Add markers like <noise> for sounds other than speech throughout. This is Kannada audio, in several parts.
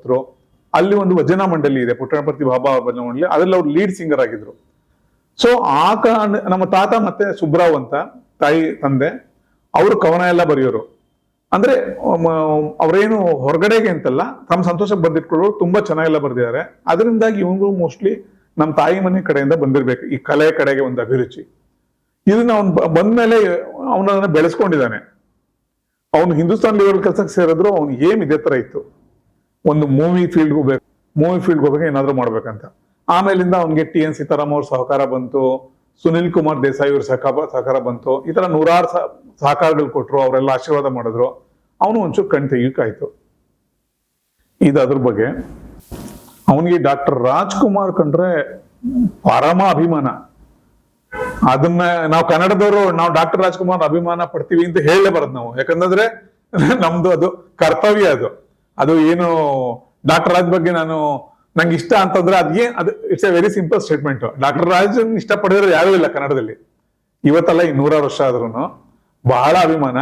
ಭಕ್ತರು ಅಲ್ಲಿ ಒಂದು ಭಜನಾ ಮಂಡಳಿ ಇದೆ ಪುಟ್ಟಣಪತಿ ಬಾಬಾ ಭಜನಾ ಮಂಡಳಿ, ಅದ್ರಲ್ಲಿ ಅವ್ರು ಲೀಡ್ ಸಿಂಗರ್ ಆಗಿದ್ರು. ಸೊ ಆ ಕಾರಣ ನಮ್ಮ ತಾತ ಮತ್ತೆ ಸುಬ್ರಾವ್ ಅಂತ ತಾಯಿ, ತಂದೆ, ಅವರು ಕವನ ಎಲ್ಲ ಬರೆಯೋರು. ಅಂದ್ರೆ ಅವರೇನು ಹೊರಗಡೆಗೆ ಅಂತಲ್ಲ, ತಮ್ಮ ಸಂತೋಷಕ್ಕೆ ಬಂದಿಟ್ಕೊಳ್ಳೋರು ತುಂಬಾ ಚೆನ್ನಾಗೆಲ್ಲ ಬರ್ದಿದ್ದಾರೆ. ಅದರಿಂದಾಗಿ ಇವನು ಮೋಸ್ಟ್ಲಿ ನಮ್ಮ ತಾಯಿ ಮನೆ ಕಡೆಯಿಂದ ಬಂದಿರ್ಬೇಕು, ಈ ಕಲೆ ಕಡೆಗೆ ಒಂದು ಅಭಿರುಚಿ. ಇದನ್ನ ಅವ್ನು ಬಂದ್ಮೇಲೆ ಮೇಲೆ ಅದನ್ನ ಬೆಳೆಸ್ಕೊಂಡಿದ್ದಾನೆ. ಅವನು ಹಿಂದೂಸ್ತಾನ್ ಲೆವೆಲ್ ಕೆಲಸಕ್ಕೆ ಸೇರಿದ್ರು, ಅವ್ನು ಏಮ್ ಇದೇ ತರ ಇತ್ತು. ಒಂದು ಮೂವಿ ಫೀಲ್ಡ್ ಹೋಗ್ಬೇಕು ಮೂವಿ ಫೀಲ್ಡ್ ಹೋಗ್ಬೇಕು ಏನಾದ್ರು ಮಾಡ್ಬೇಕಂತ. ಆಮೇಲಿಂದ ಅವನಿಗೆ ಟಿ ಎನ್ ಸೀತಾರಾಮ್ ಅವ್ರ ಸಹಕಾರ ಬಂತು, ಸುನಿಲ್ ಕುಮಾರ್ ದೇಸಾಯಿ ಅವ್ರ ಸಹಕಾರ ಸಹಕಾರ ಬಂತು, ಈ ತರ ನೂರಾರು ಸಹಕಾರಗಳು ಕೊಟ್ರು, ಅವರೆಲ್ಲ ಆಶೀರ್ವಾದ ಮಾಡಿದ್ರು. ಅವನು ಒಂಚೂರು ಕಣ್ ಇದು ಅದ್ರ ಬಗ್ಗೆ, ಅವನಿಗೆ ಡಾಕ್ಟರ್ ರಾಜ್ಕುಮಾರ್ ಕಂಡ್ರೆ ಪರಮ ಅಭಿಮಾನ. ಅದನ್ನ ನಾವು ಕನ್ನಡದವರು, ನಾವು ಡಾಕ್ಟರ್ ರಾಜ್ಕುಮಾರ್ ಅಭಿಮಾನ ಪಡ್ತೀವಿ ಅಂತ ಹೇಳಲೇ ಬರೋದು ನಾವು. ಯಾಕಂದ್ರೆ ನಮ್ದು ಅದು ಕರ್ತವ್ಯ ಅದು. ಅದು ಏನು ಡಾಕ್ಟರ್ ರಾಜ್ ಬಗ್ಗೆ ನಾನು ನಂಗೆ ಇಷ್ಟ ಅಂತಂದ್ರೆ ಅದೇ ಅದು it's a very simple statement doctor Raj ಇಷ್ಟಪಡಿದ್ರೆ ಯಾರೂ ಇಲ್ಲ ಕನ್ನಡದಲ್ಲಿ. ಇವತ್ತಲ್ಲ ಈ ನೂರಾರು ವರ್ಷ ಆದ್ರೂ ಬಹಳ ಅಭಿಮಾನ.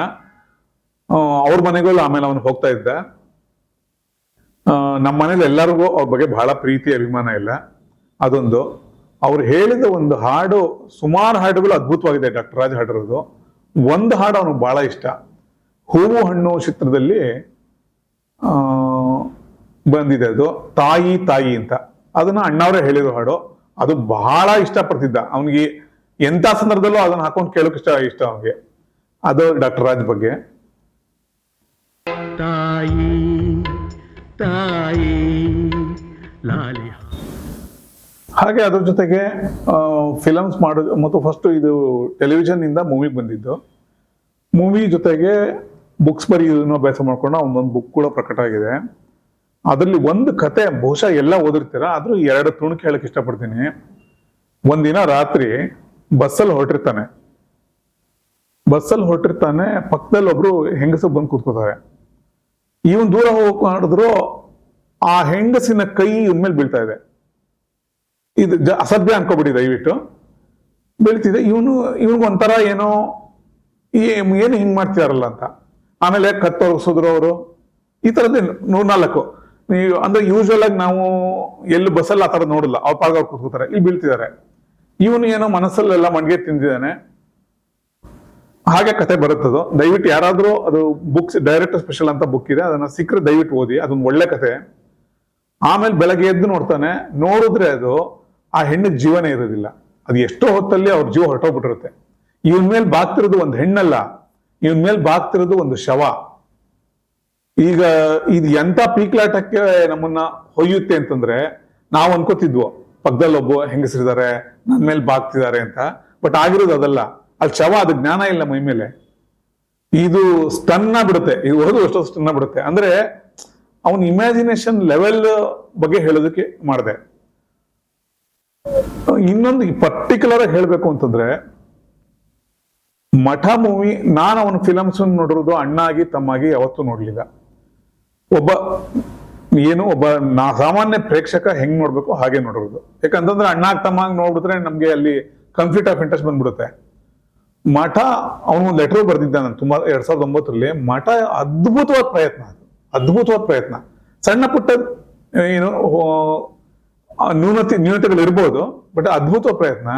ಅವ್ರ ಮನೆಗೂ ಆಮೇಲೆ ಅವನು ಹೋಗ್ತಾ ಇದ್ದ. ನಮ್ಮ ಮನೇಲಿ ಎಲ್ಲರಿಗೂ ಅವ್ರ ಬಗ್ಗೆ ಬಹಳ ಪ್ರೀತಿ, ಅಭಿಮಾನ ಇಲ್ಲ. ಅದೊಂದು. ಅವ್ರು ಹೇಳಿದ ಒಂದು ಹಾಡು, ಸುಮಾರು ಹಾಡುಗಳು ಅದ್ಭುತವಾಗಿದೆ ಡಾಕ್ಟರ್ ರಾಜ್ ಹಾಡಿರೋದು. ಒಂದು ಹಾಡು ಅವನು ಬಹಳ ಇಷ್ಟ. ಹೂವು ಹಣ್ಣು ಚಿತ್ರದಲ್ಲಿ ಬಂದಿದೆ ಅದು. ತಾಯಿ ತಾಯಿ ಅಂತ. ಅದನ್ನ ಅಣ್ಣವರೇ ಹೇಳಿರೋ ಹಾಡು. ಅದು ಬಹಳ ಇಷ್ಟಪಡ್ತಿದ್ದ. ಅವನಿಗೆ ಎಂಥ ಸಂದರ್ಭದಲ್ಲೂ ಅದನ್ನ ಹಾಕೊಂಡು ಕೇಳೋಕೆ ಇಷ್ಟ ಇಷ್ಟ ಅವನಿಗೆ. ಅದು ಡಾಕ್ಟರ್ ರಾಜ್ ಬಗ್ಗೆ. ತಾಯಿ ತಾಯಿ ಲಾಲಿ ಹಾಗೆ ಅದ್ರ ಜೊತೆಗೆ ಫಿಲಮ್ಸ್ ಮಾಡೋದು ಮತ್ತು ಫಸ್ಟ್ ಇದು ಟೆಲಿವಿಷನ್ ಇಂದ ಮೂವಿ ಬಂದಿದ್ದು. ಮೂವಿ ಜೊತೆಗೆ ಬುಕ್ಸ್ ಬರೆಯೋದನ್ನು ಅಭ್ಯಾಸ ಮಾಡ್ಕೊಂಡು ಅವನೊಂದು ಬುಕ್ ಕೂಡ ಪ್ರಕಟ ಆಗಿದೆ. ಅದರಲ್ಲಿ ಒಂದು ಕತೆ, ಬಹುಶಃ ಎಲ್ಲ ಓದಿರ್ತೀರ, ಆದ್ರೂ ಎರಡು ತುಣುಕು ಹೇಳಕ್ ಇಷ್ಟಪಡ್ತೀನಿ. ಒಂದಿನ ರಾತ್ರಿ ಬಸ್ಸಲ್ಲಿ ಹೊರಟಿರ್ತಾನೆ. ಬಸ್ಸಲ್ಲಿ ಹೊರಟಿರ್ತಾನೆ, ಪಕ್ಕದಲ್ಲಿ ಒಬ್ರು ಹೆಂಗಸು ಬಂದು ಕೂತ್ಕೋತಾರೆ. ಇವನ್ ದೂರ ಹೋಗಕ್ಕೆ ಮಾಡಿದ್ರು ಆ ಹೆಂಗಸಿನ ಕೈ ಇವನ್ ಮೇಲೆ ಬೀಳ್ತಾ ಇದೆ. ಇದು ಅಸಭ್ಯ ಅನ್ಕೋಬಿಡಿ ದಯವಿಟ್ಟು. ಬೀಳ್ತಿದೆ, ಇವನು ಇವನಿಗೆ ಒಂಥರ ಏನೋ ಏನು ಹಿಂಗ್ ಮಾಡ್ತಿದಾರಲ್ಲ ಅಂತ. ಆಮೇಲೆ ಕತ್ತೊರಗಿಸಿದ್ರು ಅವರು ಈ ಥರದ್ದು ನೂರ್ನಾಲ್ಕು. ನೀವು ಅಂದ್ರೆ ಯೂಶುವಲ್ ಆಗಿ ನಾವು ಎಲ್ಲಿ ಬಸ್ಸಲ್ಲಿ ಆ ತರ ನೋಡಲ್ಲ. ಅವ್ರ ಪಾಗ ಅವ್ರು ಕೂತ್ಕೋತಾರೆ. ಇಲ್ಲಿ ಬೀಳ್ತಿದ್ದಾರೆ. ಇವನು ಏನೋ ಮನಸ್ಸಲ್ಲೆಲ್ಲ ಮಣ್ಗೆ ತಿಂದಿದ್ದಾನೆ. ಹಾಗೆ ಕತೆ ಬರುತ್ತದು. ದಯವಿಟ್ಟು ಯಾರಾದರೂ ಅದು ಬುಕ್ಸ್ ಡೈರೆಕ್ಟ್ ಸ್ಪೆಷಲ್ ಅಂತ ಬುಕ್ ಇದೆ, ಅದನ್ನ ಸಿಕ್ಕರೆ ದಯವಿಟ್ಟು ಓದಿ. ಅದೊಂದು ಒಳ್ಳೆ ಕತೆ. ಆಮೇಲೆ ಬೆಳಗ್ಗೆ ಎದ್ದು ನೋಡ್ತಾನೆ. ನೋಡಿದ್ರೆ ಅದು ಆ ಹೆಣ್ಣಿನ ಜೀವನ ಇರೋದಿಲ್ಲ. ಅದು ಎಷ್ಟೋ ಹೊತ್ತಲ್ಲಿ ಅವ್ರ ಜೀವ ಹೊರಟೋಗ್ಬಿಟ್ಟಿರುತ್ತೆ. ಇವನ್ ಮೇಲೆ ಬಾಕ್ತಿರೋದು ಒಂದು ಹೆಣ್ಣಲ್ಲ. ಇವನ್ ಮೇಲೆ ಬಾಗ್ತಿರೋದು ಒಂದು ಶವ. ಈಗ ಇದು ಎಂತ ಪೀಕ್ಲಾಟಕ್ಕೆ ನಮ್ಮನ್ನ ಹೊಯ್ಯುತ್ತೆ ಅಂತಂದ್ರೆ ನಾವು ಅನ್ಕೋತಿದ್ವು ಪಕ್ಕದಲ್ಲಿ ಒಬ್ಬ ಹೆಂಗಸರಿದ್ದಾರೆ ನನ್ನ ಮೇಲೆ ಬಾಗ್ತಿದ್ದಾರೆ ಅಂತ. ಬಟ್ ಆಗಿರೋದು ಅದಲ್ಲ. ಅಲ್ಲಿ ಶವ, ಅದು ಜ್ಞಾನ ಇಲ್ಲ ಮೈ ಮೇಲೆ. ಇದು ಸ್ಟನ್ನ ಬಿಡುತ್ತೆ. ಇದು ಓದು ಅಷ್ಟು ಸ್ಟನ್ನ ಬಿಡುತ್ತೆ. ಅಂದ್ರೆ ಅವನ ಇಮ್ಯಾಜಿನೇಷನ್ ಲೆವೆಲ್ ಬಗ್ಗೆ ಹೇಳೋದಕ್ಕೆ ಮಾಡಿದೆ. ಇನ್ನೊಂದು ಪರ್ಟಿಕ್ಯುಲರ್ ಆಗಿ ಹೇಳ್ಬೇಕು ಅಂತಂದ್ರೆ ಮಠ ಮೂವಿ ನಾನು ಅವನ ಫಿಲಮ್ಸ್ ನೋಡಿರೋದು ಅಣ್ಣಾಗಿ, ತಮ್ಮಾಗಿ ಯಾವತ್ತೂ ನೋಡ್ಲಿಲ್ಲ. ಒಬ್ಬ, ಏನು, ಒಬ್ಬ ನಾ, ಸಾಮಾನ್ಯ ಪ್ರೇಕ್ಷಕ ಹೆಂಗ್ ನೋಡ್ಬೇಕು ಹಾಗೆ ನೋಡಿರೋದು. ಯಾಕಂತಂದ್ರೆ ಅಣ್ಣಾಗ್ ತಮ್ಮಾಗಿ ನೋಡಿದ್ರೆ ನಮ್ಗೆ ಅಲ್ಲಿ ಕಾನ್ಫ್ಲಿಕ್ಟ್ ಆಫ್ ಇಂಟ್ರೆಸ್ಟ್ ಬಂದ್ಬಿಡುತ್ತೆ. ಮಠ, ಅವನು ಒಂದು ಲೆಟರ್ ಬರೆದಿದ್ದ ನಾನು ತುಂಬಾ, ಎರಡ್ ಸಾವಿರದ ಒಂಬತ್ತರಲ್ಲಿ. ಮಠ ಅದ್ಭುತವಾದ ಪ್ರಯತ್ನ ಅದು. ಅದ್ಭುತವಾದ ಪ್ರಯತ್ನ. ಸಣ್ಣ ಪುಟ್ಟ, ಏನು ನ್ಯೂನತೆ ನ್ಯೂನತೆಗಳು ಇರ್ಬೋದು ಬಟ್ ಅದ್ಭುತ ಪ್ರಯತ್ನ.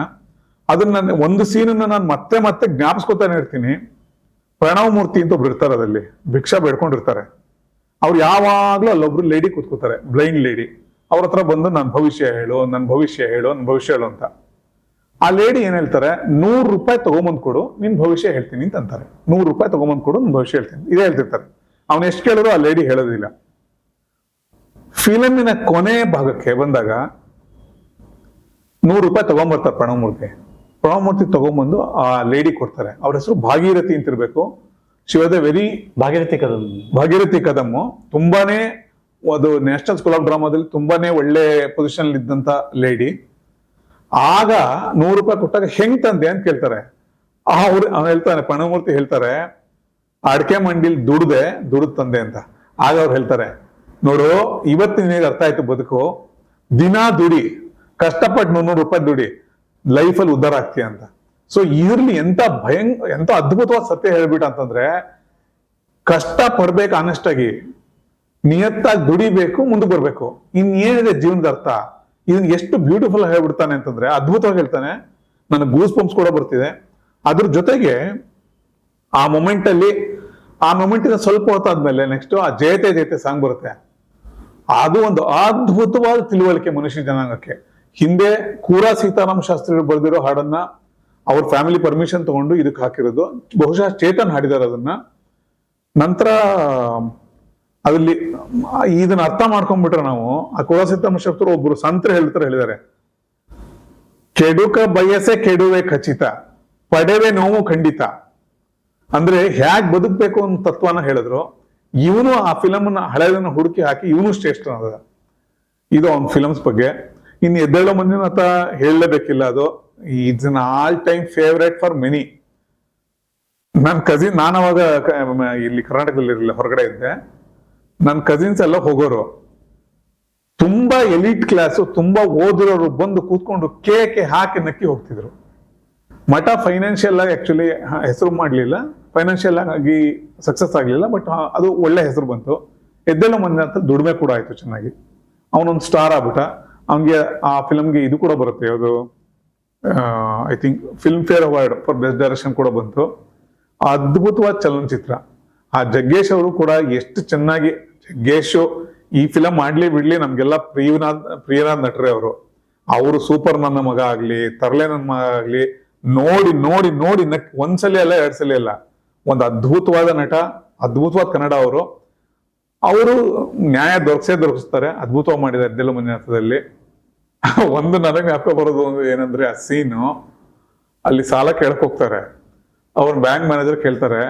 ಅದನ್ನ ನಾನು ಒಂದು ಸೀನನ್ನ ನಾನು ಮತ್ತೆ ಮತ್ತೆ ಜ್ಞಾಪಿಸ್ಕೊತಾನೆ ಇರ್ತೀನಿ. ಪ್ರಣವ್ ಮೂರ್ತಿ ಅಂತ ಒಬ್ರು ಇರ್ತಾರೆ ಅದಲ್ಲಿ ಭಿಕ್ಷಾ ಬೇಡ್ಕೊಂಡಿರ್ತಾರೆ. ಅವ್ರು ಯಾವಾಗ್ಲೂ ಅಲ್ಲೊಬ್ರು ಲೇಡಿ ಕೂತ್ಕೋತಾರೆ ಬ್ಲೈಂಡ್ ಲೇಡಿ ಅವ್ರ ಹತ್ರ ಬಂದು ನನ್ನ ಭವಿಷ್ಯ ಹೇಳು ನನ್ನ ಭವಿಷ್ಯ ಹೇಳು ನನ್ನ ಭವಿಷ್ಯ ಹೇಳು ಅಂತ. ಆ ಲೇಡಿ ಏನ್ ಹೇಳ್ತಾರೆ? ನೂರು ರೂಪಾಯಿ ತಗೊಂಬಂದ್ ಕೊಡು, ನಿನ್ ಭವಿಷ್ಯ ಹೇಳ್ತೀನಿ ಅಂತ ಅಂತಾರೆ. ನೂರು ರೂಪಾಯಿ ತಗೊಂಬಂದ್ ಕೊಡು, ನಿನ್ ಭವಿಷ್ಯ ಹೇಳ್ತೀನಿ. ಇದೇ ಹೇಳ್ತಿರ್ತಾರೆ. ಅವ್ನು ಎಷ್ಟು ಕೇಳಿದ್ರು ಆ ಲೇಡಿ ಹೇಳೋದಿಲ್ಲ. ಫಿಲಮಿನ ಕೊನೆ ಭಾಗಕ್ಕೆ ಬಂದಾಗ ನೂರು ರೂಪಾಯಿ ತಗೊಂಬರ್ತಾರೆ ಪ್ರಣವಮೂರ್ತಿ ಪ್ರಣವಮೂರ್ತಿ ತಗೊಂಬಂದು ಆ ಲೇಡಿ ಕೊಡ್ತಾರೆ. ಅವ್ರ ಹೆಸರು ಭಾಗೀರಥಿ ಅಂತಿರ್ಬೇಕು. ಶಿವದ ವೆರಿ ಭಾಗೀರಥಿ ಕದಮ್ ಭಾಗೀರಥಿ ಕದಮ್ಮು ತುಂಬಾನೇ ಅದು ನ್ಯಾಷನಲ್ ಸ್ಕೂಲ್ ಆಫ್ ಡ್ರಾಮಾದಲ್ಲಿ ತುಂಬಾನೇ ಒಳ್ಳೆ ಪೊಸಿಷನ್ ಇದ್ದಂತ ಲೇಡಿ ಆಗ ನೂರು ರೂಪಾಯಿ ಕೊಟ್ಟಾಗ ಹೆಂಗ್ ತಂದೆ ಅಂತ ಕೇಳ್ತಾರೆ. ಆ ಅವ್ರು ಅವ್ನು ಹೇಳ್ತಾನೆ ಪಣಮೂರ್ತಿ ಹೇಳ್ತಾರೆ. ಅಡಕೆ ಮಂಡಿಲ್ ದುಡ್ದೆ ದುಡ್ದು ತಂದೆ ಅಂತ. ಆಗ ಅವ್ರು ಹೇಳ್ತಾರೆ. ನೋಡು ಇವತ್ತು ನಿನಗೆ ಅರ್ಥ ಆಯ್ತು ಬದುಕು. ದಿನ ದುಡಿ ಕಷ್ಟಪಟ್ಟು ನೂರು ರೂಪಾಯಿ ದುಡಿ. ಲೈಫಲ್ಲಿ ಉದ್ಧಾರ ಆಗ್ತೀಯ ಅಂತ. ಸೊ ಇದ್ರಲ್ಲಿ ಎಂತ ಭಯಂ, ಎಂತ ಅದ್ಭುತವಾದ ಸತ್ಯ ಹೇಳ್ಬಿಟ್ಟ ಅಂತಂದ್ರೆ, ಕಷ್ಟ ಪಡ್ಬೇಕು ಅನಷ್ಟಾಗಿ ನಿಯತ್ತಾಗಿ ದುಡಿಬೇಕು ಮುಂದಕ್ಕೆ ಬರ್ಬೇಕು. ಇನ್ನೇನಿದೆ ಜೀವನದ ಅರ್ಥ? ಇದನ್ನ ಎಷ್ಟು ಬ್ಯೂಟಿಫುಲ್ ಹೇಳ್ಬಿಡ್ತಾನೆ ಅಂತಂದ್ರೆ, ಅದ್ಭುತವಾಗಿ ಹೇಳ್ತಾನೆ, ನನಗೆ ಗೂಸ್ ಪಂಪ್ಸ್ ಕೂಡ ಬರ್ತಿದೆ. ಅದ್ರ ಜೊತೆಗೆ, ಆ ಮೊಮೆಂಟ್ ಅಲ್ಲಿ, ಆ ಮೊಮೆಂಟ್ ಇಂದ ಸ್ವಲ್ಪ ಹೊತ್ತಾದ್ಮೇಲೆ ನೆಕ್ಸ್ಟ್ ಆ ಜಯತೆ ಜಯತೆ ಸಾಂಗ್ ಬರುತ್ತೆ. ಅದು ಒಂದು ಅದ್ಭುತವಾದ ತಿಳುವಳಿಕೆ ಮನುಷ್ಯ ಜನಾಂಗಕ್ಕೆ. ಹಿಂದೆ ಕೂರಾ ಸೀತಾರಾಮ ಶಾಸ್ತ್ರಿಗಳು ಬರೆದಿರೋ ಹಾಡನ್ನ ಅವ್ರ ಫ್ಯಾಮಿಲಿ ಪರ್ಮಿಷನ್ ತಗೊಂಡು ಇದಕ್ಕೆ ಹಾಕಿರೋದು. ಬಹುಶಃ ಚೇತನ್ ಹಾಡಿದಾರೆ ಅದನ್ನ. ನಂತರ ಅದಲ್ಲಿ ಇದನ್ನ ಅರ್ಥ ಮಾಡ್ಕೊಂಡ್ಬಿಟ್ರೆ ನಾವು, ಆ ಕೂರಾ ಸೀತಾರಾಮ ಶಾಸ್ತ್ರಿ ಒಬ್ರು ಸಂತ್ರ ಹೇಳ್ತಾರೆ ಹೇಳಿದ್ದಾರೆ. ಕೆಡುಕ ಬಯಸೆ ಕೆಡುವೆ ಖಚಿತ, ಪಡೆವೆ ನೋವು ಖಂಡಿತ. ಅಂದ್ರೆ ಹ್ಯಾಗ್ ಬದುಕ್ಬೇಕು ಅನ್ನೋ ತತ್ವನ ಹೇಳಿದ್ರು. ಇವನು ಆ ಫಿಲಮ್ ಹಳೆಯದನ್ನ ಹುಡುಕಿ ಹಾಕಿ ಇವನು ಶ್ರೇಷ್ಠ ಅದ ಇದು ಅವ್ನ ಫಿಲಮ್ಸ್ ಬಗ್ಗೆ. ಇನ್ನು ಎದ್ದೇಳೋ ಮಂದಿನ ಆತ ಹೇಳಲೇಬೇಕಿಲ್ಲ ಅದು. It's an all time favourite for many ನನ್ನ ಕಸಿನ್ ನಾನು ಅವಾಗ ಇಲ್ಲಿ ಕರ್ನಾಟಕದಲ್ಲಿ ಇರಲಿಲ್ಲ, ಹೊರಗಡೆ ಇದ್ದೆ. ನನ್ನ ಕಸಿನ್ಸ್ ಎಲ್ಲ ಹೋಗೋರು. ತುಂಬಾ ಎಲಿಟ್ ಕ್ಲಾಸು ತುಂಬಾ ಓದಿರೋರು ಬಂದು ಕೂತ್ಕೊಂಡು ಕೇಕೆ ಹಾಕಿ ನಕ್ಕಿ ಹೋಗ್ತಿದ್ರು. ಮಠ ಫೈನಾನ್ಷಿಯಲ್ ಆಗಿ ಆಕ್ಚುಲಿ ಹೆಸರು ಮಾಡಲಿಲ್ಲ. ಫೈನಾನ್ಷಿಯಲ್ ಆಗಿ ಸಕ್ಸಸ್ ಆಗಲಿಲ್ಲ ಬಟ್ ಅದು ಒಳ್ಳೆ ಹೆಸರು ಬಂತು. ಎದ್ದೆಲ್ಲ ಮಂದಿ ಅಂತ ದುಡಿಮೆ ಕೂಡ ಆಯಿತು ಚೆನ್ನಾಗಿ. ಅವನೊಂದು ಸ್ಟಾರ್ ಆಗ್ಬಿಟ್ಟ. ಅವನಿಗೆ ಆ ಫಿಲಮ್ಗೆ ಇದು ಕೂಡ ಬರುತ್ತೆ, ಯಾವುದು I think Filmfare award for best direction ಕೂಡ ಬಂತು. ಅದ್ಭುತವಾದ ಚಲನಚಿತ್ರ. ಆ ಜಗ್ಗೇಶ್ ಅವರು ಕೂಡ ಎಷ್ಟು ಚೆನ್ನಾಗಿ, ಜಗ್ಗೇಶ್ ಈ ಫಿಲಮ್ ಮಾಡ್ಲಿ ಬಿಡ್ಲಿ, ನಮ್ಗೆಲ್ಲ ಪ್ರಿಯನಾದ ಪ್ರಿಯನಾದ ನಟರೇ ಅವರು. ಅವರು ಸೂಪರ್ ನನ್ನ ಮಗ ಆಗ್ಲಿ, ತರಲೆ ನನ್ನ ಮಗ ಆಗ್ಲಿ, ನೋಡಿ ನೋಡಿ ನೋಡಿ ನಕ್ ಒಂದ್ಸಲಿ ಅಲ್ಲ, ಎರಡ್ ಸಲ ಅಲ್ಲ. ಒಂದು ಅದ್ಭುತವಾದ ನಟ, ಅದ್ಭುತವಾದ ಕನ್ನಡ ಅವರು. ಅವರು ನ್ಯಾಯ ದೊರಕಿಸೇ ದೊರಕಿಸ್ತಾರೆ ಅದ್ಭುತವಾಗಿ ಮಾಡಿದ್ದಾರೆ ಮುಂದಿನ ಮಂಜುನಾಥದಲ್ಲಿ <laughs> ಒಂದು ನನಗೆ ಜ್ಞಾಪಕ ಬರೋದು ಒಂದು ಏನಂದ್ರೆ ಆ ಸೀನು ಅಲ್ಲಿ ಸಾಲ ಕೇಳಕ್ ಹೋಗ್ತಾರೆ. ಅವ್ರ ಬ್ಯಾಂಕ್ ಮ್ಯಾನೇಜರ್ ಕೇಳ್ತಾರೆ,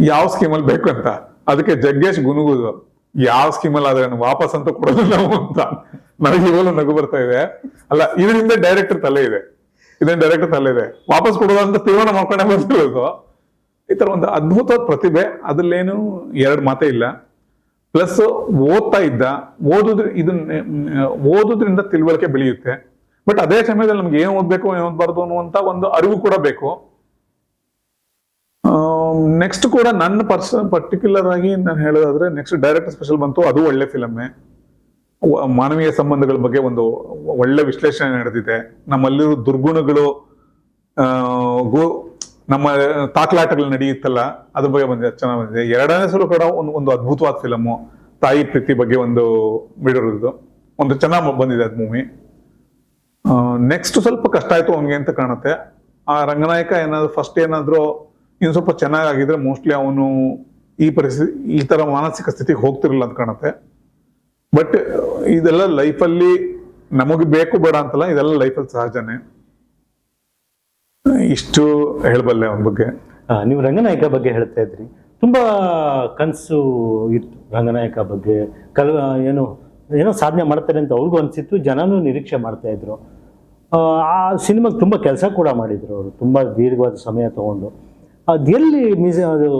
ಯಾವ ಸ್ಕೀಮಲ್ಲಿ ಬೇಕು ಅಂತ? ಅದಕ್ಕೆ ಜಗ್ಗೇಶ್ ಗುನುಗುದು ಯಾವ ಸ್ಕೀಮಲ್ಲಿ ಆದ್ರೆ ವಾಪಸ್ ಅಂತ ಕೊಡೋದಿಲ್ಲ ಅಂತ. ನನಗೆ ಇವಾಗಲೂ ನಗು ಬರ್ತಾ ಇದೆ. ಅಲ್ಲ, ಇದರಿಂದ ಡೈರೆಕ್ಟರ್ ತಲೆ ಇದೆ. ಇದನ್ನ ಡೈರೆಕ್ಟರ್ ತಲೆ ಇದೆ. ವಾಪಸ್ ಕೊಡೋದಂತ ತೀರ್ಮಾನ ಮಾಡ್ಕೊಂಡೆ ಬರ್ತಿರೋದು ಈ ತರ ಒಂದು ಅದ್ಭುತವಾದ ಪ್ರತಿಭೆ, ಅದ್ರಲ್ಲೇನು ಎರಡು ಮಾತೇ ಇಲ್ಲ. ಪ್ಲಸ್ ಓದ್ತಾ ಇದ್ದ, ಓದೋದ್ರ ಇದನ್ನ ಓದೋದ್ರಿಂದ ತಿಳುವಳಿಕೆ ಬೆಳೆಯುತ್ತೆ. ಬಟ್ ಅದೇ ಸಮಯದಲ್ಲಿ ನಮ್ಗೆ ಏನ್ ಓದ್ಬೇಕು, ಏನ್ ಓದ್ಬಾರ್ದು ಅನ್ನುವಂತ ಒಂದು ಅರಿವು ಕೂಡ ಬೇಕು. ನೆಕ್ಸ್ಟ್ ಕೂಡ ನನ್ನ ಪರ್ಸನ್ ಪರ್ಟಿಕ್ಯುಲರ್ ಆಗಿ ನಾನು ಹೇಳೋದಾದ್ರೆ ನೆಕ್ಸ್ಟ್ ಡೈರೆಕ್ಟ್ ಸ್ಪೆಷಲ್ ಬಂತು, ಅದು ಒಳ್ಳೆ ಫಿಲಮ್ಮೆ ಮಾನವೀಯ ಸಂಬಂಧಗಳ ಬಗ್ಗೆ ಒಂದು ಒಳ್ಳೆ ವಿಶ್ಲೇಷಣೆ ನಡೆದಿದೆ. ನಮ್ಮಲ್ಲಿರೋ ದುರ್ಗುಣಗಳು ನಮ್ಮ ತಾಕ್ಲಾಟಗಳು ನಡೆಯುತ್ತಲ್ಲ, ಅದ್ರ ಬಗ್ಗೆ ಬಂದಿದೆ, ಚೆನ್ನಾಗಿ ಬಂದಿದೆ. ಎರಡನೇ ಸಲ ಕೂಡ ಒಂದು ಒಂದು ಅದ್ಭುತವಾದ ಫಿಲಮು ತಾಯಿ ಪ್ರೀತಿ ಬಗ್ಗೆ ಒಂದು ಬಿಡಿರೋದು. ಒಂದು ಚೆನ್ನಾಗಿ ಬಂದಿದೆ ಅದು ಮೂವಿ. ನೆಕ್ಸ್ಟ್ ಸ್ವಲ್ಪ ಕಷ್ಟ ಆಯ್ತು ಅವನಿಗೆ ಅಂತ ಕಾಣುತ್ತೆ. ಆ ರಂಗನಾಯಕ ಏನಾದ್ರು ಫಸ್ಟ್ ಏನಾದ್ರು ಇನ್ನು ಸ್ವಲ್ಪ ಚೆನ್ನಾಗಿದ್ರೆ ಮೋಸ್ಟ್ಲಿ ಅವನು ಈ ಪರಿಸ್ಥಿತಿ ಈ ತರ ಮಾನಸಿಕ ಸ್ಥಿತಿಗೆ ಹೋಗ್ತಿರಲಿಲ್ಲ ಅಂತ ಕಾಣುತ್ತೆ. ಬಟ್ ಇದೆಲ್ಲ ಲೈಫಲ್ಲಿ ನಮಗೆ ಬೇಕು ಬೇಡ ಅಂತಲ್ಲ, ಇದೆಲ್ಲ ಲೈಫಲ್ಲಿ ಸಹಜನೇ. ಇಷ್ಟು ಹೇಳಬಲ್ಲೆ ಅವನ ಬಗ್ಗೆ. ನೀವು ರಂಗನಾಯಕ ಬಗ್ಗೆ ಹೇಳ್ತಾ ಇದ್ರಿ. ತುಂಬಾ ಕನಸು ಇತ್ತು ರಂಗನಾಯಕ ಬಗ್ಗೆ. ಕಲ್ ಏನು ಏನೋ ಸಾಧನೆ ಮಾಡ್ತಾರೆ ಅಂತ ಅವ್ರಿಗೂ ಅನಿಸಿತ್ತು ಜನನೂ ನಿರೀಕ್ಷೆ ಮಾಡ್ತಾಯಿದ್ರು ಆ, ಸಿನಿಮಾಗೆ ತುಂಬ ಕೆಲಸ ಕೂಡ ಮಾಡಿದರು ಅವರು ತುಂಬ ದೀರ್ಘವಾದ ಸಮಯ ತಗೊಂಡು. ಅದು ಎಲ್ಲಿ ಮಿಸ್ ಅದು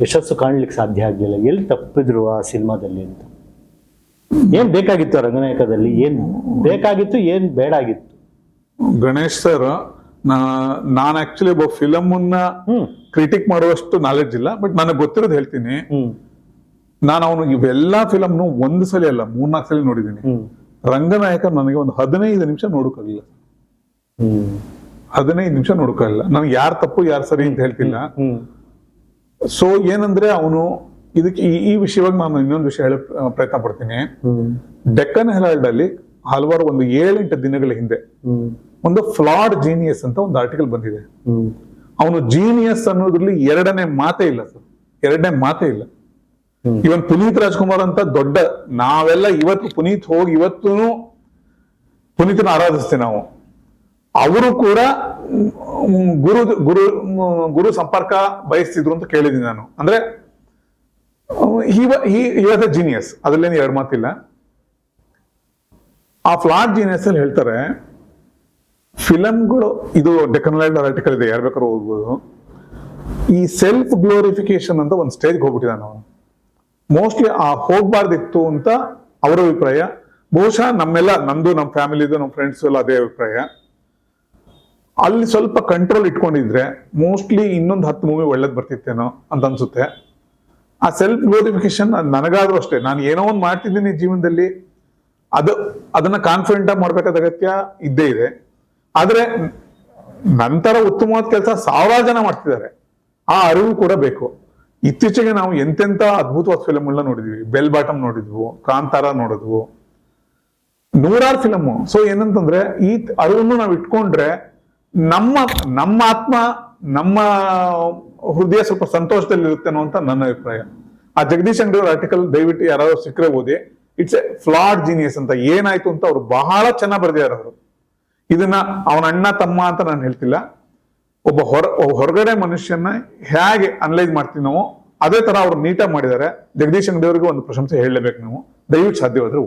ಯಶಸ್ಸು ಕಾಣಲಿಕ್ಕೆ ಸಾಧ್ಯ ಆಗಲಿಲ್ಲ ಎಲ್ಲಿ ತಪ್ಪಿದ್ರು ಆ ಸಿನಿಮಾದಲ್ಲಿ ಅಂತ. ಏನು ಬೇಕಾಗಿತ್ತು ರಂಗನಾಯಕದಲ್ಲಿ ಏನು ಬೇಕಾಗಿತ್ತು ಏನು ಬೇಡಾಗಿತ್ತು? ಗಣೇಶ್ ಸರ್ ನಾನು ಆಕ್ಚುಲಿ ಒಬ್ಬ ಫಿಲಮ್ ಅನ್ನ ಕ್ರಿಟಿಕ್ ಮಾಡುವಷ್ಟು ನಾಲೆಡ್ಜ್ ಇಲ್ಲ ಬಟ್ ನನಗೆ ಗೊತ್ತಿರೋದು ಹೇಳ್ತೀನಿ. ನಾನು ಅವನು ಇವೆಲ್ಲಾ ಫಿಲಮ್ನು ಒಂದು ಸಲ ಅಲ್ಲ ಮೂರ್ನಾಲ್ಕು ಸಲ ನೋಡಿದ್ದೀನಿ ರಂಗನಾಯಕ ನನಗೆ ಒಂದು ಹದಿನೈದು ನಿಮಿಷ ನೋಡೋಕ್ಕಾಗಿಲ್ಲ ಹ್ಮ್. ಹದಿನೈದು ನಿಮಿಷ ನೋಡೋಕ್ಕಾಗಿಲ್ಲ ನನಗೆ ಯಾರು ತಪ್ಪು ಯಾರು ಸರಿ ಅಂತ ಹೇಳ್ತಿಲ್ಲ. ಸೊ ಏನಂದ್ರೆ ಅವನು ಇದಕ್ಕೆ ಈ ವಿಷಯವಾಗಿ ನಾನು ಇನ್ನೊಂದು ವಿಷಯ ಹೇಳ ಪ್ರಯತ್ನ ಪಡ್ತೀನಿ. ಡೆಕ್ಕನ್ ಹೆರಾಲ್ಡ್ ಅಲ್ಲಿ ಹಲವಾರು ಒಂದು ಏಳೆಂಟು ದಿನಗಳ ಹಿಂದೆ ಒಂದು ಫ್ಲಾಡ್ ಜೀನಿಯಸ್ ಅಂತ ಒಂದು ಆರ್ಟಿಕಲ್ ಬಂದಿದೆ. ಅವನು ಜೀನಿಯಸ್ ಅನ್ನೋದ್ರಲ್ಲಿ ಎರಡನೇ ಮಾತೇ ಇಲ್ಲ ಸರ್. ಎರಡನೇ ಮಾತೇ ಇಲ್ಲ. ಇವನ್ ಪುನೀತ್ ರಾಜ್ಕುಮಾರ್ ಅಂತ ದೊಡ್ಡ ನಾವೆಲ್ಲ ಇವತ್ತು ಪುನೀತ್ ಹೋಗಿ ಇವತ್ತು ಪುನೀತನ ಆರಾಧಿಸ್ತೀವಿ ನಾವು. ಅವರು ಕೂಡ ಗುರು ಗುರು ಗುರು ಸಂಪರ್ಕ ಬಯಸ್ತಿದ್ರು ಅಂತ ಕೇಳಿದ್ದೀನಿ ನಾನು. ಅಂದ್ರೆ ಇವತ್ತ ಜೀನಿಯಸ್ ಅದ್ರಲ್ಲೇನು ಎರಡು ಮಾತಿಲ್ಲ. ಆ ಫ್ಲಾಟ್ ಜೀನಿಯಸ್ ಅಲ್ಲಿ ಹೇಳ್ತಾರೆ ಫಿಲಮ್ಗಳು ಇದು ಡೆಕನಲೈಡ್ ಆರ್ಟಿಕಲ್ ಇದೆ, ಯಾರು ಬೇಕಾದ್ರೂ ಓದ್ಬೋದು. ಈ ಸೆಲ್ಫ್ ಗ್ಲೋರಿಫಿಕೇಶನ್ ಅಂತ ಒಂದು ಸ್ಟೇಜ್ಗೆ ಹೋಗ್ಬಿಟ್ಟಿದ್ದಾನೆ ನಾವು ಮೋಸ್ಟ್ಲಿ ಆ ಹೋಗ್ಬಾರ್ದಿತ್ತು ಅಂತ ಅವರ ಅಭಿಪ್ರಾಯ. ಬಹುಶಃ ನಮ್ಮೆಲ್ಲ ನಮ್ದು ನಮ್ಮ ಫ್ಯಾಮಿಲಿದು ನಮ್ಮ ಫ್ರೆಂಡ್ಸ್ ಎಲ್ಲ ಅದೇ ಅಭಿಪ್ರಾಯ. ಅಲ್ಲಿ ಸ್ವಲ್ಪ ಕಂಟ್ರೋಲ್ ಇಟ್ಕೊಂಡಿದ್ರೆ ಮೋಸ್ಟ್ಲಿ ಇನ್ನೊಂದು ಹತ್ತು ಮೂವಿ ಒಳ್ಳೇದು ಬರ್ತಿತ್ತೇನೋ ಅಂತ ಅನ್ಸುತ್ತೆ. ಆ ಸೆಲ್ಫ್ ಗ್ಲೋರಿಫಿಕೇಶನ್ ನನಗಾದ್ರೂ ಅಷ್ಟೇ. ನಾನು ಏನೋ ಒಂದು ಮಾಡ್ತಿದ್ದೀನಿ ಜೀವನದಲ್ಲಿ. ಅದು, ಅದನ್ನ ಕಾನ್ಫಿಡೆಂಟ್ ಆಗಿ ಮಾಡ್ಬೇಕಾದ ಅಗತ್ಯ ಇದ್ದೇ ಇದೆ. ಆದ್ರೆ ನಂತರ ಉತ್ತಮವಾದ ಕೆಲಸ ಸಾವಿರಾರು ಜನ ಮಾಡ್ತಿದ್ದಾರೆ. ಆ ಅರಿವು ಕೂಡ ಬೇಕು. ಇತ್ತೀಚೆಗೆ ನಾವು ಎಂತೆಂತ ಅದ್ಭುತವಾದ ಫಿಲಮ್ಗಳನ್ನ ನೋಡಿದ್ವಿ. ಬೆಲ್ ಬಾಟಮ್ ನೋಡಿದ್ವು, ಕಾಂತಾರ ನೋಡಿದ್ವು. ನೂರಾರು ಫಿಲಮ್. ಸೊ ಏನಂತಂದ್ರೆ ಈ ಅರಿವನ್ನು ನಾವು ಇಟ್ಕೊಂಡ್ರೆ ನಮ್ಮ ನಮ್ಮ ಆತ್ಮ ನಮ್ಮ ಹೃದಯ ಸ್ವಲ್ಪ ಸಂತೋಷದಲ್ಲಿ ಇರುತ್ತೆ ಅಂತ ನನ್ನ ಅಭಿಪ್ರಾಯ. ಆ ಜಗದೀಶ್ ಅಂಗಡಿ ಅವರ ಆರ್ಟಿಕಲ್ ದಯವಿಟ್ಟು ಯಾರಾದ್ರೂ ಸಿಕ್ಕರೆ ಓದಿ. ಇಟ್ಸ್ ಎ ಫ್ಲಾಡ್ ಜೀನಿಯಸ್ ಅಂತ ಏನಾಯ್ತು ಅಂತ ಅವ್ರು ಬಹಳ ಚೆನ್ನಾಗಿ ಬರೆದಿದ್ದಾರೆ ಅವರು. ಇದನ್ನ ಅವನ ಅಣ್ಣ ತಮ್ಮ ಅಂತ ನಾನು ಹೇಳ್ತಿಲ್ಲ. ಒಬ್ಬ ಹೊರ ಹೊರಗಡೆ ಮನುಷ್ಯನ ಹೇಗೆ ಅನಲೈಸ್ ಮಾಡ್ತೀವಿ ನಾವು ಅದೇ ತರ ಅವ್ರು ನೀಟಾಗಿ ಮಾಡಿದ್ದಾರೆ. ಜಗದೀಶ್ ಅಂಗಡಿ ಅವರಿಗೆ ಒಂದು ಪ್ರಶಂಸೆ ಹೇಳಲೇಬೇಕು ನಾವು. ದಯವಿಟ್ಟು ಸಾಧ್ಯವಾದ್ರೆ.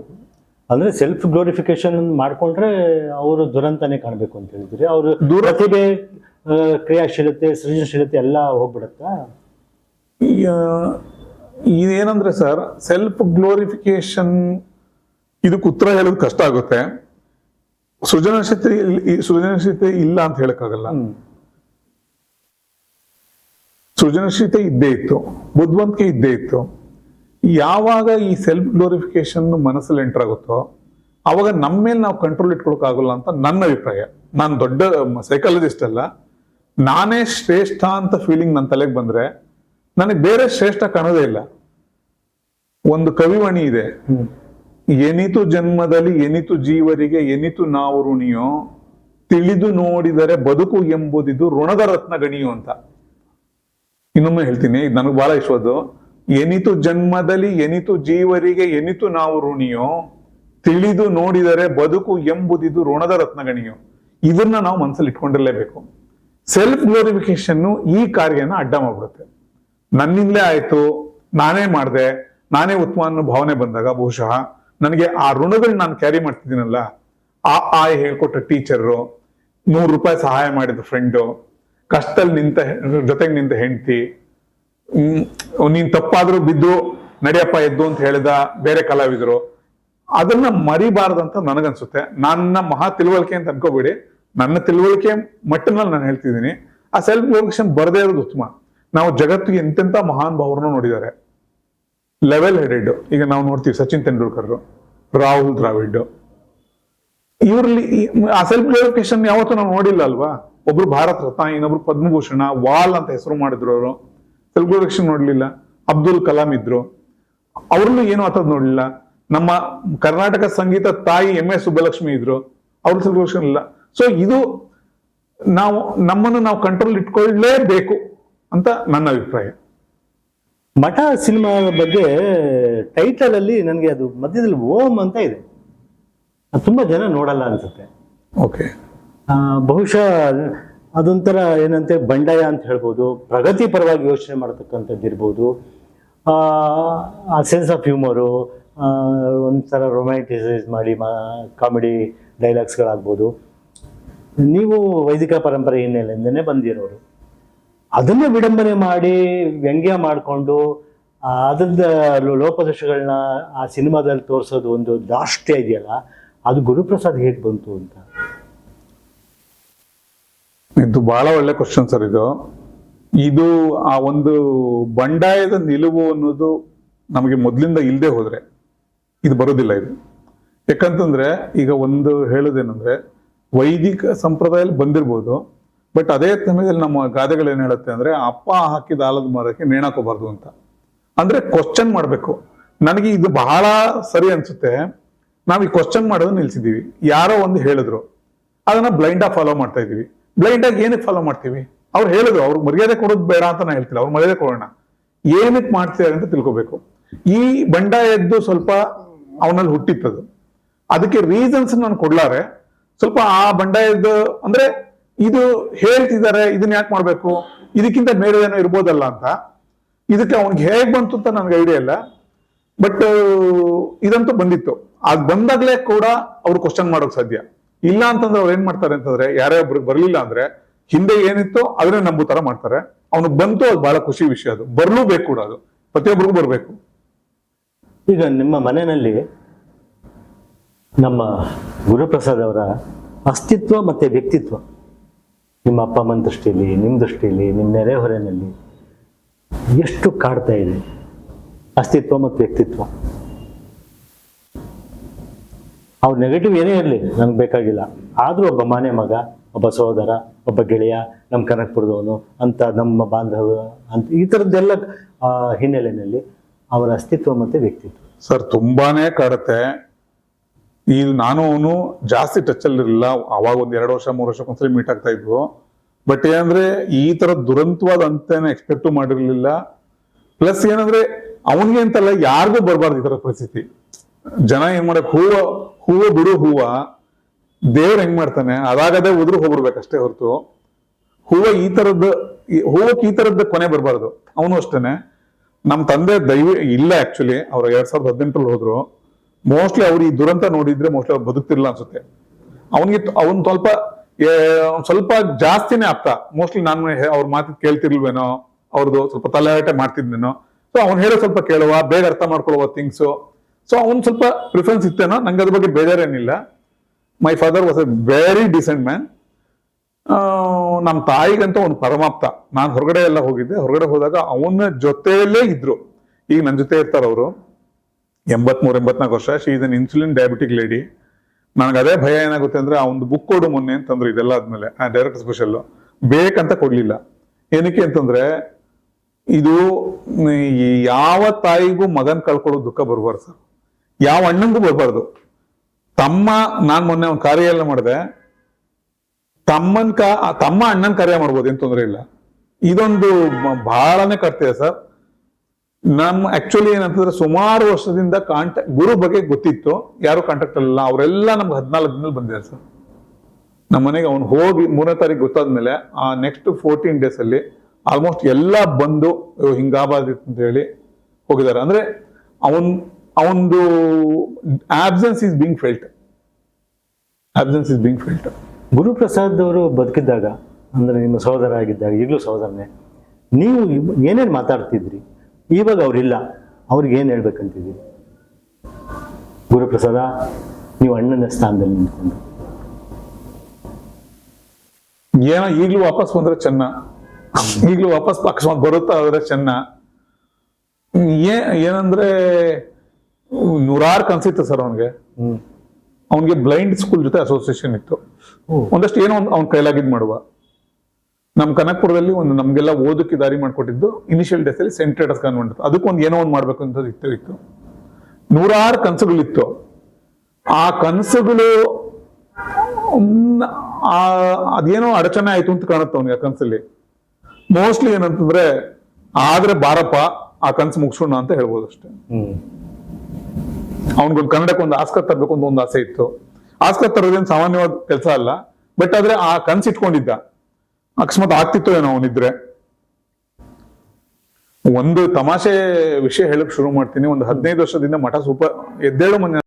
ಅಂದ್ರೆ ಸೆಲ್ಫ್ ಗ್ಲೋರಿಫಿಕೇಶನ್ ಮಾಡ್ಕೊಂಡ್ರೆ ಅವರು ದುರಂತನೇ ಕಾಣಬೇಕು ಅಂತ ಹೇಳಿದ್ರಿ. ಅವರು ಪ್ರತಿಭೆ ಕ್ರಿಯಾಶೀಲತೆ ಸೃಜನಶೀಲತೆ ಎಲ್ಲ ಹೋಗ್ಬಿಡತ್ತಾ? ಇದೇನಂದ್ರೆ ಸರ್ ಸೆಲ್ಫ್ ಗ್ಲೋರಿಫಿಕೇಶನ್ ಇದಕ್ಕೆ ಉತ್ತರ ಹೇಳೋದು ಕಷ್ಟ ಆಗುತ್ತೆ. ಸೃಜನಶೀಲತೆ ಸೃಜನಶೀಲತೆ ಇಲ್ಲ ಅಂತ ಹೇಳಕ್ಕಾಗಲ್ಲ. ಸೃಜನಶೀಲತೆ ಇದ್ದೇ ಇತ್ತು ಬುದ್ಧಿವಂತಿಕೆ ಇದ್ದೇ ಇತ್ತು. ಯಾವಾಗ ಈ ಸೆಲ್ಫ್ ಗ್ಲೋರಿಫಿಕೇಶನ್ ಮನಸ್ಸಲ್ಲಿ ಎಂಟರ್ ಆಗುತ್ತೋ ಅವಾಗ ನಮ್ಮ ಮೇಲೆ ನಾವು ಕಂಟ್ರೋಲ್ ಇಟ್ಕೊಳಕ್ ಆಗೋಲ್ಲ ಅಂತ ನನ್ನ ಅಭಿಪ್ರಾಯ. ನಾನು ದೊಡ್ಡ ಸೈಕಾಲಜಿಸ್ಟ್ ಅಲ್ಲ. ನಾನೇ ಶ್ರೇಷ್ಠ ಅಂತ ಫೀಲಿಂಗ್ ನನ್ನ ತಲೆಗೆ ಬಂದ್ರೆ ನನಗೆ ಬೇರೆ ಶ್ರೇಷ್ಠ ಕಾಣೋದೇ ಇಲ್ಲ. ಒಂದು ಕವಿವಾಣಿ ಇದೆ. ಎನಿತು ಜನ್ಮದಲ್ಲಿ, ಎನಿತು ಜೀವರಿಗೆ, ಎನಿತು ನಾವು ಋಣಿಯೋ, ತಿಳಿದು ನೋಡಿದರೆ ಬದುಕು ಎಂಬುದಿದು ಋಣದ ರತ್ನ ಗಣಿಯು ಅಂತ. ಇನ್ನೊಮ್ಮೆ ಹೇಳ್ತೀನಿ, ಇದು ನನಗೆ ಬಹಳ ಇಷ್ಟವದು ಎನಿತು ಜನ್ಮದಲ್ಲಿ, ಎನಿತು ಜೀವರಿಗೆ, ಎನಿತು ನಾವು ಋಣಿಯೋ, ತಿಳಿದು ನೋಡಿದರೆ ಬದುಕು ಎಂಬುದಿದು ಋಣದ ರತ್ನ ಗಣಿಯೋ ಇದನ್ನ ನಾವು ಮನಸ್ಸಲ್ಲಿ ಇಟ್ಕೊಂಡಿರಲೇಬೇಕು. ಸೆಲ್ಫ್ ಗ್ಲೋರಿಫಿಕೇಶನ್ ಈ ಕಾರ್ಯನ ಅಡ್ಡ ಮಾಡ್ಬಿಡುತ್ತೆ. ನನ್ನಿಂದಲೇ ಆಯ್ತು, ನಾನೇ ಮಾಡಿದೆ, ನಾನೇ ಉತ್ತಮ ಅನ್ನೋ ಭಾವನೆ ಬಂದಾಗ ಬಹುಶಃ ನನಗೆ ಆ ಋಣಗಳನ್ನ ನಾನು ಕ್ಯಾರಿ ಮಾಡ್ತಿದ್ದೀನಲ್ಲ, ಆ ಆಯ್ ಹೇಳ್ಕೊಟ್ಟ ಟೀಚರು ನೂರು ರೂಪಾಯಿ ಸಹಾಯ ಮಾಡಿದ ಫ್ರೆಂಡು ಕಷ್ಟದಲ್ಲಿ ನಿಂತ ಜೊತೆಗೆ ನಿಂತ ಹೆಂಡತಿ ನೀನ್ ತಪ್ಪಾದ್ರೂ ಬಿದ್ದು ನಡಿಯಪ್ಪ ಎದ್ದು ಅಂತ ಹೇಳಿದ ಬೇರೆ ಕಲಾವಿದರು, ಅದನ್ನ ಮರಿಬಾರ್ದಂತ ನನಗನ್ಸುತ್ತೆ. ನನ್ನ ಮಹಾ ತಿಳುವಳಿಕೆ ಅಂತ ಅನ್ಕೋಬೇಡಿ. ನನ್ನ ತಿಳುವಳಿಕೆ ಮಟ್ಟನಲ್ಲಿ ನಾನು ಹೇಳ್ತಿದ್ದೀನಿ. ಆ ಸೆಲ್ಫ್ ಗ್ಲೋರಿಫಿಕೇಶನ್ ಬರದೇ ಇರೋದು ಉತ್ತಮ. ನಾವು ಜಗತ್ತಿಗೆ ಎಂತೆಂಥ ಮಹಾನ್ ಭಾವರನ್ನು ನೋಡಿದ್ದಾರೆ. ಲೆವೆಲ್ ಹೆಡೆಡ್ ಈಗ ನಾವು ನೋಡ್ತೀವಿ ಸಚಿನ್ ತೆಂಡೂಲ್ಕರ್, ರಾಹುಲ್ ದ್ರಾವಿಡ್. ಇವ್ರಲ್ಲಿ ಆ ಸೆಲ್ಫ್ ಗ್ಲೋರಿಫಿಕೇಶನ್ ಯಾವತ್ತೂ ನಾವು ನೋಡಿಲ್ಲ ಅಲ್ವಾ? ಒಬ್ರು ಭಾರತ ರತ್ನ, ಇನ್ನೊಬ್ರು ಪದ್ಮಭೂಷಣ, ವಾಲ್ ಅಂತ ಹೆಸರು ಮಾಡಿದ್ರು ಅವರು. ಸೆಲ್ಫ್ ಗ್ಲೋರಿಫಿಕೇಶನ್ ನೋಡ್ಲಿಲ್ಲ. ಅಬ್ದುಲ್ ಕಲಾಂ ಇದ್ರು. ಅವ್ರಲ್ಲೂ ಏನು ಆತದ್ ನೋಡ್ಲಿಲ್ಲ. ನಮ್ಮ ಕರ್ನಾಟಕ ಸಂಗೀತ ತಾಯಿ ಎಂ ಎಸ್ ಸುಬ್ಬಲಕ್ಷ್ಮಿ ಇದ್ರು. ಅವ್ರ ಸೆಲ್ಫ್ ಗ್ಲೋರಿಫಿಕೇಶನ್ ಇಲ್ಲ. ಸೊ ಇದು ನಾವು, ನಮ್ಮನ್ನು ನಾವು ಕಂಟ್ರೋಲ್ ಇಟ್ಕೊಳ್ಳೇಬೇಕು ಅಂತ ನನ್ನ ಅಭಿಪ್ರಾಯ. ಮಠ ಸಿನಿಮಾ ಬಗ್ಗೆ ಟೈಟಲ್ ಅಲ್ಲಿ ನನಗೆ ಅದು ಮಧ್ಯದಲ್ಲಿ ಓಂ ಅಂತ ಇದೆ. ಅದು ತುಂಬಾ ಜನ ನೋಡಲ್ಲ ಅನ್ಸುತ್ತೆ. ಓಕೆ. ಬಹುಶಃ ಅದೊಂಥರ ಏನಂತೆ ಬಂಡಾಯ ಅಂತ ಹೇಳ್ಬೋದು ಪ್ರಗತಿ ಪರವಾಗಿ ಯೋಚನೆ ಮಾಡತಕ್ಕಂಥದ್ದು ಇರ್ಬೋದು. ಆ, ಆ ಸೆನ್ಸ್ ಆಫ್ ಹ್ಯೂಮರು ಒಂಥರ ರೊಮ್ಯಾಂಟಿಸೈಸ್ ಮಾಡಿ ಮಾ ಕಾಮಿಡಿ ಡೈಲಾಗ್ಸ್ಗಳಾಗ್ಬೋದು ನೀವು ವೈದಿಕ ಪರಂಪರೆ ಹಿನ್ನೆಲೆಯಿಂದನೇ ಬಂದಿರೋರು. ಅದನ್ನ ವಿಡಂಬನೆ ಮಾಡಿ ವ್ಯಂಗ್ಯ ಮಾಡಿಕೊಂಡು ಅದ್ರದ ಲೋಪದೋಷಗಳನ್ನ ಆ ಸಿನಿಮಾದಲ್ಲಿ ತೋರಿಸೋದು ಒಂದು ದಾಷ್ಟ್ಯ ಇದೆಯಲ್ಲ, ಅದು ಗುರುಪ್ರಸಾದ್ ಹೇಗೆ ಬಂತು ಅಂತ? ಇದು ಬಹಳ ಒಳ್ಳೆ ಕ್ವಶನ್ ಸರ್ ಇದು. ಇದು ಆ ಒಂದು ಬಂಡಾಯದ ನಿಲುವು ಅನ್ನೋದು ನಮಗೆ ಮೊದಲಿಂದ ಇಲ್ಲದೆ ಹೋದರೆ ಇದು ಬರೋದಿಲ್ಲ ಇದು. ಯಾಕಂತಂದ್ರೆ ಈಗ ಒಂದು ಹೇಳೋದೇನಂದ್ರೆ, ವೈದಿಕ ಸಂಪ್ರದಾಯದಲ್ಲಿ ಬಂದಿರ್ಬೋದು ಬಟ್ ಅದೇ ಸಮಯದಲ್ಲಿ ನಮ್ಮ ಗಾದೆಗಳು ಏನ್ ಹೇಳುತ್ತೆ ಅಂದ್ರೆ, ಅಪ್ಪ ಹಾಕಿದ ಆಲದ ಮರಕ್ಕೆ ನೇಣಾಕೋಬಾರ್ದು ಅಂತ. ಅಂದ್ರೆ ಕ್ವಶನ್ ಮಾಡ್ಬೇಕು. ನನಗೆ ಇದು ಬಹಳ ಸರಿ ಅನ್ಸುತ್ತೆ. ನಾವು ಈ ಕ್ವಶನ್ ಮಾಡೋದು ನಿಲ್ಸಿದೀವಿ. ಯಾರೋ ಒಂದು ಹೇಳಿದ್ರು. ಅದನ್ನ ಬ್ಲೈಂಡ್ ಆಗಿ ಫಾಲೋ ಮಾಡ್ತಾ ಇದೀವಿ ಬ್ಲೈಂಡ್ ಆಗಿ ಏನಕ್ಕೆ ಫಾಲೋ ಮಾಡ್ತೀವಿ? ಅವ್ರು ಹೇಳಿದ್ರು ಅವ್ರಿಗೆ ಮರ್ಯಾದೆ ಕೊಡೋದು ಬೇಡ ಅಂತ ನಾ ಹೇಳ್ತಿಲ್ಲ. ಅವ್ರು ಮರ್ಯಾದೆ ಕೊಡೋಣ. ಏನಕ್ಕೆ ಮಾಡ್ತಿದ್ದಾರೆ ಅಂತ ತಿಳ್ಕೊಬೇಕು. ಈ ಬಂಡಾಯದ್ದು ಸ್ವಲ್ಪ ಅವನಲ್ಲಿ ಹುಟ್ಟಿತ್ತದು. ಅದಕ್ಕೆ ರೀಸನ್ಸ್ ನಾನು ಕೊಡ್ಲಾರೆ. ಸ್ವಲ್ಪ ಆ ಬಂಡಾಯದ್ದು, ಅಂದ್ರೆ ಇದು ಹೇಳ್ತಿದ್ದಾರೆ, ಇದನ್ನ ಯಾಕೆ ಮಾಡ್ಬೇಕು? ಇದಕ್ಕಿಂತ ಬೇರೆ ಏನೋ ಇರ್ಬೋದಲ್ಲ ಅಂತ. ಇದಕ್ಕೆ ಅವ್ನಿಗೆ ಹೇಗ್ ಬಂತು ಅಂತ ನನ್ಗೆ ಐಡಿಯಾ ಇಲ್ಲ. ಬಟ್ ಇದಂತೂ ಬಂದಿತ್ತು. ಅದ್ ಬಂದಾಗ್ಲೇ ಕೂಡ ಅವ್ರು ಕ್ವಶನ್ ಮಾಡೋಕ್ ಸಾಧ್ಯ. ಇಲ್ಲ ಅಂತಂದ್ರೆ ಅವ್ರು ಏನ್ ಮಾಡ್ತಾರೆ ಅಂತಂದ್ರೆ, ಯಾರೇ ಒಬ್ರಿಗೆ ಬರ್ಲಿಲ್ಲ ಅಂದ್ರೆ, ಹಿಂದೆ ಏನಿತ್ತು ಅದನ್ನೇ ನಂಬು ತರ ಮಾಡ್ತಾರೆ. ಅವ್ನಿಗೆ ಬಂತು, ಅದು ಬಹಳ ಖುಷಿ ವಿಷಯ ಅದು. ಬರ್ಲೂಬೇಕು ಕೂಡ ಅದು. ಪ್ರತಿಯೊಬ್ಬರಿಗೂ ಬರ್ಬೇಕು. ಈಗ ನಿಮ್ಮ ಮನೆಯಲ್ಲಿ ನಮ್ಮ ಗುರುಪ್ರಸಾದ್ ಅವರ ಅಸ್ತಿತ್ವ ಮತ್ತೆ ವ್ಯಕ್ತಿತ್ವ. ನಿಮ್ಮ ಅಪ್ಪ ಅಮ್ಮನ ದೃಷ್ಟಿಯಲ್ಲಿ ನಿಮ್ಮ ದೃಷ್ಟಿಯಲ್ಲಿ ನಿಮ್ಮ ನೆರೆಹೊರೆಯಲ್ಲಿ ಎಷ್ಟು ಕಾಡ್ತಾ ಇದೆ? ಅಸ್ತಿತ್ವ ಮತ್ತು ವ್ಯಕ್ತಿತ್ವ. ಅವ್ರ ನೆಗೆಟಿವ್ ಏನೇ ಇರಲಿ, ನನಗೆ ಬೇಕಾಗಿಲ್ಲ. ಆದರೂ ಒಬ್ಬ ಮನೆ ಮಗ, ಒಬ್ಬ ಸಹೋದರ, ಒಬ್ಬ ಗೆಳೆಯ ನಮ್ಮ ಕನಕಪುರದವನು, ಅಂತ ನಮ್ಮ ಬಾಂಧವ, ಅಂತ ಈ ಥರದ್ದೆಲ್ಲ ಹಿನ್ನೆಲೆಯಲ್ಲಿ ಅವರ ಅಸ್ತಿತ್ವ ಮತ್ತು ವ್ಯಕ್ತಿತ್ವ. ಸರ್, ತುಂಬಾನೇ ಕಾಡುತ್ತೆ. ಈ ನಾನು ಅವನು ಜಾಸ್ತಿ ಟಚ್ ಅಲ್ಲಿ ಇರಲಿಲ್ಲ. ಅವಾಗ ಒಂದು ಎರಡು ವರ್ಷ, ಮೂರು ವರ್ಷಕ್ಕೊಂದ್ಸಲಿ ಮೀಟ್ ಆಗ್ತಾ ಇದ್ವು. ಬಟ್ ಏನಂದ್ರೆ ಈ ತರ ದುರಂತವಾದ ಅಂತೇನೆ ಎಕ್ಸ್ಪೆಕ್ಟ್ ಮಾಡಿರಲಿಲ್ಲ. ಪ್ಲಸ್ ಏನಂದ್ರೆ ಅವನಿಗೆ ಅಂತಲ್ಲ ಯಾರಿಗೂ ಬರಬಾರ್ದು ಈ ತರ ಪರಿಸ್ಥಿತಿ. ಜನ ಏನ್ ಮಾಡಕ್ ಹೂವ ಹೂವ ಬಿಡು ಹೂವ. ದೇವ್ರ ಹೆಂಗ್ ಮಾಡ್ತಾನೆ? ಅದಾಗದೇ ಉದ್ರು ಹೋಗ್ಬಿಡ್ಬೇಕಷ್ಟೇ ಹೊರತು. ಹೂವ ಈ ತರದ್ದು ಹೂವಕ್ಕೆ ಈ ತರದ್ದು ಕೊನೆ ಬರಬಾರ್ದು. ಅವನು ಅಷ್ಟೇನೆ. ನಮ್ಮ ತಂದೆ ದೈವ ಇಲ್ಲ ಆಕ್ಚುಲಿ ಅವ್ರು ಎರಡ್ ಸಾವಿರದ ಹದಿನೆಂಟರಲ್ಲಿ ಹೋದ್ರು. ಮೋಸ್ಟ್ಲಿ ಅವ್ರು ಈ ದುರಂತ ನೋಡಿದ್ರೆ ಮೋಸ್ಟ್ಲಿ ಅವ್ರು ಬದುಕ್ತಿರ್ಲಿಲ್ಲ ಅನ್ಸುತ್ತೆ. ಅವನಿಗೆ ಅವನ್ ಸ್ವಲ್ಪ ಸ್ವಲ್ಪ ಜಾಸ್ತಿನೇ ಆಗ್ತಾ. ಮೋಸ್ಟ್ಲಿ ನಾನು ಅವ್ರ ಮಾತು ಕೇಳ್ತಿರ್ಲ್ವೇನೋ ಅವ್ರದ್ದು ಸ್ವಲ್ಪ ತಲೆಹರಟೆ ಮಾಡ್ತಿದ್ನೇನೋ. ಸೊ ಅವ್ನು ಹೇಳೋ ಸ್ವಲ್ಪ ಕೇಳುವ, ಬೇಗ ಅರ್ಥ ಮಾಡ್ಕೊಳ್ಳುವ ಥಿಂಗ್ಸು ಸೊ ಅವ್ನು ಸ್ವಲ್ಪ ಪ್ರಿಫರೆನ್ಸ್ ಇತ್ತೇನೋ, ನಂಗೆ ಅದ್ರ ಬಗ್ಗೆ ಬೇಜಾರೇನಿಲ್ಲ my father was a very decent man ನಮ್ಮ ತಾಯಿಗಂತ ಒಂದು ಪರಮಾಪ್ತ. ನಾನು ಹೊರಗಡೆ ಎಲ್ಲ ಹೋಗಿದ್ದೆ. ಹೊರಗಡೆ ಹೋದಾಗ ಅವನ ಜೊತೆಯಲ್ಲೇ ಇದ್ರು. ಈಗ ನನ್ನ ಜೊತೆ ಇರ್ತಾರ ಅವರು ಎಂಬತ್ಮೂರು ಎಂಬತ್ನಾಲ್ಕು ವರ್ಷ she is on insulin diabetic lady ನನಗೆ ಅದೇ ಭಯ ಏನಾಗುತ್ತೆ ಅಂದ್ರೆ, ಆ ಒಂದು ಬುಕ್ ಕೊಡು ಮೊನ್ನೆ ಅಂತಂದ್ರೆ, ಇದೆಲ್ಲ ಆದ್ಮೇಲೆ, ಆ ಡೈರೆಕ್ಟ್ ಸ್ಪೆಷಲ್ ಬೇಕಂತ ಕೊಡ್ಲಿಲ್ಲ. ಏನಕ್ಕೆ ಅಂತಂದ್ರೆ, ಇದು ಯಾವ ತಾಯಿಗೂ ಮಗನ್ ಕಳ್ಕೊಳ್ಳೋ ದುಃಖ ಬರಬಾರ್ದು ಸರ್. ಯಾವ ಅಣ್ಣಂಗೂ ಬರಬಾರ್ದು. ತಮ್ಮ, ನಾನ್ ಮೊನ್ನೆ ಒಂದು ಕಾರ್ಯ ಎಲ್ಲ ಮಾಡಿದೆ. ತಮ್ಮನ್ ಕ, ತಮ್ಮ ಅಣ್ಣನ ಕಾರ್ಯ ಮಾಡ್ಬೋದು, ಏನ್ ತೊಂದರೆ ಇಲ್ಲ. ಇದೊಂದು ಬಹಳನೇ ಕರ್ತಿದೆ ಸರ್. ನಮ್ಮ ಆಕ್ಚುಲಿ ಏನಂತಂದ್ರೆ ಸುಮಾರು ವರ್ಷದಿಂದ ಕಾಂಟ್ಯಾಕ್ಟ್ ಗುರು ಬಗ್ಗೆ ಗೊತ್ತಿತ್ತು. ಯಾರು ಕಾಂಟ್ಯಾಕ್ಟ್ ಅಲ್ಲ ಅವರೆಲ್ಲ ನಮ್ಗೆ ಹದಿನಾಲ್ಕು ದಿನದಲ್ಲಿ ಬಂದಿದ್ದಾರೆ ಸರ್. ನಮ್ಮ ಮನೆಗೆ ಅವ್ನು ಹೋಗಿ ಮೂರನೇ ತಾರೀಕು ಗೊತ್ತಾದ್ಮೇಲೆ ಆ ನೆಕ್ಸ್ಟ್ ಫೋರ್ಟೀನ್ ಡೇಸ್ ಅಲ್ಲಿ ಆಲ್ಮೋಸ್ಟ್ ಎಲ್ಲ ಬಂದು ಹಿಂಗಾಬಾದ್ ಹಿಂಗಾಬಾರ್ದಿತ್ತು ಅಂತ ಹೇಳಿ ಹೋಗಿದ್ದಾರೆ. ಅಂದ್ರೆ ಅವನ್, ಅವನದು absence is being felt absence is being felt Guruprasad ಅವರು ಬದುಕಿದ್ದಾಗ, ಅಂದ್ರೆ ನಿಮ್ಮ ಸಹೋದರ ಆಗಿದ್ದಾಗ, ಈಗಲೂ ಸಹೋದರನೇ, ನೀವು ಏನೇನು ಮಾತಾಡ್ತಿದ್ರಿ? ಇವಾಗ ಅವರಿಲ್ಲ. ಅವ್ರಿಗೆ ಏನು ಹೇಳ್ಬೇಕಂತಿದ್ದೀರಿ? ಗುರುಪ್ರಸಾದ ನೀವು ಅಣ್ಣನ ಸ್ಥಾನದಲ್ಲಿ ನಿಂತ್ಕೊಂಡು. ಏನೋ ಈಗಲೂ ವಾಪಸ್ ಬಂದ್ರೆ ಚೆನ್ನ. ಈಗಲೂ ವಾಪಸ್ ಅಕಸ್ಮಾತ್ ಬರುತ್ತಾ ಆದ್ರೆ ಚೆನ್ನ. ಏ ಏನಂದ್ರೆ ನೂರಾರು ಕನ್ಸಿತ್ತು ಸರ್ ಅವನಿಗೆ. ಅವನಿಗೆ ಬ್ಲೈಂಡ್ ಸ್ಕೂಲ್ ಜೊತೆ ಅಸೋಸಿಯೇಷನ್ ಇತ್ತು. ಒಂದಷ್ಟು ಏನೋ ಒಂದು ಅವ್ನ ಕೈಲಾಗಿದ್ ಮಾಡುವ. ನಮ್ ಕನಕಪುರದಲ್ಲಿ ಒಂದು ನಮಗೆಲ್ಲ ಓದಕ್ಕೆ ದಾರಿ ಮಾಡಿಕೊಟ್ಟಿದ್ದು ಇನಿಷಿಯಲ್ ಡೇಸ್ ಅಲ್ಲಿ ಸೆಂಟ್ ಟ್ರೇಡರ್ಸ್ ಕಾನ್ವೆಂಟ್ ಅದಕ್ಕೊಂದು ಏನೋ ಒಂದು ಮಾಡಬೇಕು ಅಂತ ಇತ್ತು ಇತ್ತು ನೂರಾರು ಕನಸುಗಳಿತ್ತು ಆ ಕನಸುಗಳು ಅದೇನೋ ಅಡಚಣೆ ಆಯ್ತು ಅಂತ ಕಾಣುತ್ತೆ ಅವನಿಗೆ ಆ ಕನಸಲ್ಲಿ. ಮೋಸ್ಟ್ಲಿ ಏನಂತಂದ್ರೆ ಆದ್ರೆ ಬಾರಪ್ಪ ಆ ಕನಸು ಮುಗಿಸೋಣ ಅಂತ ಹೇಳ್ಬೋದು ಅಷ್ಟೇ. ಅವ್ನಿಗೊಂದು ಕನ್ನಡಕ್ಕೆ ಒಂದು ಆಸ್ಕರ್ ತರಬೇಕು ಅಂತ ಒಂದು ಆಸೆ ಇತ್ತು. ಆಸ್ಕರ್ ತರೋದೇನು ಸಾಮಾನ್ಯವಾದ ಕೆಲಸ ಅಲ್ಲ ಬಟ್ ಆದ್ರೆ ಆ ಕನ್ಸು ಇಟ್ಕೊಂಡಿದ್ದ. ಅಕಸ್ಮಾತ್ ಆಗ್ತಿತ್ತು ಏನೋ ಅವನಿದ್ರೆ. ಒಂದು ತಮಾಷೆ ವಿಷಯ ಹೇಳಕ್ ಶುರು ಮಾಡ್ತೀನಿ. ಒಂದು ಹದಿನೈದು ವರ್ಷದಿಂದ ಮಠ ಸೂಪರ್ ಎದ್ದೇಳು ಮನೆ